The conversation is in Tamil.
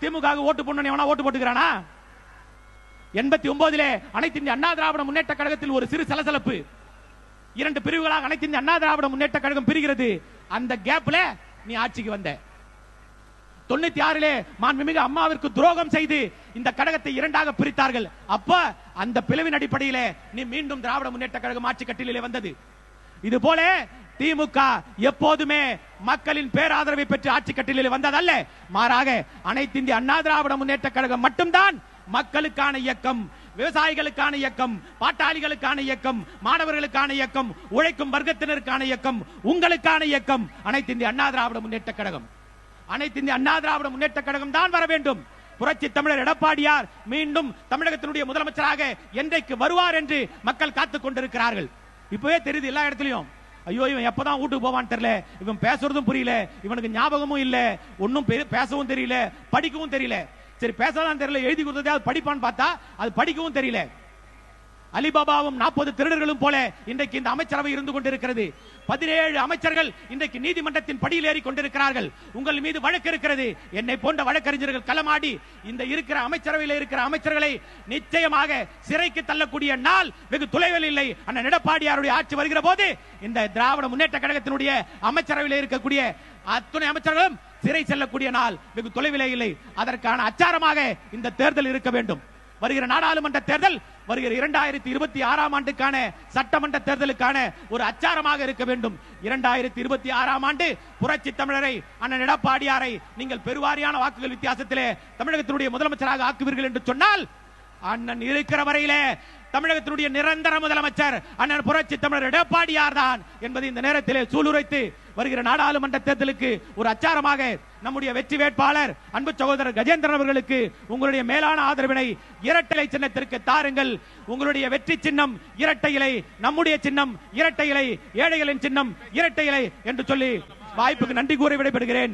திமுக ஓட்டு போடணும் ஓட்டு போட்டுக்கிறானா? எண்பத்தி ஒன்பதிலே அனைத்து இந்திய அண்ணா திராவிட முன்னேற்ற கழகத்தில் ஒரு சிறு சலசலப்பு. இரண்டு பிரிவுகளாக அனைத்து இந்திய அண்ணா திராவிட முன்னேற்ற கழகம் பிரிகிறது. அந்த கேப்ல நீ ஆட்சிக்கு வந்த. தொண்ணூத்தி ஆறிலே மாண்புமிகு அம்மாவிற்கு துரோகம் செய்து இந்த கழகத்தை இரண்டாக பிரித்தார்கள். அப்ப அந்த பிளவின் அடிப்படையிலே நீ மீண்டும் திராவிட முன்னேற்ற கழகம் ஆட்சி கட்டிலே வந்தது. இது போல திமுக எப்போதுமே மக்களின் பேராதரவை பெற்று ஆட்சி கட்டிலே வந்ததல்ல. மாறாக அனைத்து இந்திய அண்ணா திராவிட முன்னேற்ற கழகம் மட்டும்தான் மக்களுக்கான இயக்கம் விவசாயிகளுக்கான இயக்கம் பாட்டாளிகளுக்கான இயக்கம் மாணவர்களுக்கான இயக்கம் உழைக்கும் வர்க்கத்தினருக்கான இயக்கம் உங்களுக்கான இயக்கம் அனைத்து இந்திய அண்ணா திராவிட முன்னேற்ற கழகம். அனைத்து இந்திய அண்ணா திராவிட முன்னேற்ற கழகம் தான் வர வேண்டும். புரட்சி தமிழர் எடப்பாடியார் மீண்டும் தமிழகத்தினுடைய முதலமைச்சராக என்றைக்கு வருவார் என்று மக்கள் காத்துக் கொண்டிருக்கிறார்கள். இப்பவே தெரியுது எல்லா இடத்துலயும். ஐயோ இவன் எப்பதான் வீட்டுக்கு போவான்னு தெரியல. இவன் பேசுறதும் புரியல. இவனுக்கு ஞாபகமும் இல்ல. ஒன்னும் பேசவும் தெரியல. படிக்கவும் தெரியல. சரி பேசலாம் தெரியல. எழுதி கொடுத்ததே படிப்பான்னு பார்த்தா அது படிக்கவும் தெரியல. அலிபாபாவும் நாற்பது திருடர்களும் போல இன்றைக்கு இந்த அமைச்சரவை இருந்து கொண்டிருக்கிறது. பதினேழு அமைச்சர்கள் இன்றைக்கு நீதிமன்றத்தின் படியில் ஏறி கொண்டிருக்கிறார்கள். உங்கள் மீது வழக்கு இருக்கிறது. என்னை போன்ற வழக்கறிஞர்கள் களமாடி இந்த இருக்கிற அமைச்சரவையில் இருக்கிற அமைச்சர்களை நிச்சயமாக சிறைக்கு தள்ளக்கூடிய நாள் வெகு தொலைவில் இல்லை. அண்ணன் எடப்பாடியாருடைய ஆட்சி வருகிற போது இந்த திராவிட முன்னேற்ற கழகத்தினுடைய அமைச்சரவையில் இருக்கக்கூடிய அத்துணை அமைச்சர்களும் சிறை செல்லக்கூடிய நாள் வெகு தொலைவிலே இல்லை. அதற்கான அச்சாரமாக இந்த தேர்தல் இருக்க வேண்டும். வருகிற நாடாளுமன்ற தேர்தல் வருகிற இரண்டாயிரத்தி இருபத்தி ஆறாம் ஆண்டுக்கான சட்டமன்ற தேர்தலுக்கான ஒரு அச்சாரமாக இருக்க வேண்டும். இரண்டாயிரத்தி இருபத்தி ஆறாம் ஆண்டு புரட்சி தமிழரை அண்ணன் எடப்பாடியாரை நீங்கள் பெருவாரியான வாக்குகள் வித்தியாசத்திலே தமிழகத்தினுடைய முதலமைச்சராக ஆக்குவீர்கள் என்று சொன்னால் அண்ணன் இருக்கிற வரையிலே தமிழகத்தினுடைய நிரந்தர முதலமைச்சர் அண்ணன் புரட்சி தமிழர் எடப்பாடியார் தான் என்பதை இந்த நேரத்திலே சூளுரைத்து வருகிற நாடாளுமன்ற தேர்தலுக்கு ஒரு அச்சாரமாக நம்முடைய வெற்றி வேட்பாளர் அன்பு சகோதரர் கஜேந்திரன் அவர்களுக்கு உங்களுடைய மேலான ஆதரவினை இரட்டை சின்னத்திற்கு தாருங்கள். உங்களுடைய வெற்றி சின்னம் இரட்டை இலை நம்முடைய சின்னம் இரட்டை இலை ஏழைகளின் சின்னம் இரட்டை இலை என்று சொல்லி வாய்ப்புக்கு நன்றி கூறி விடைபெறுகிறேன்.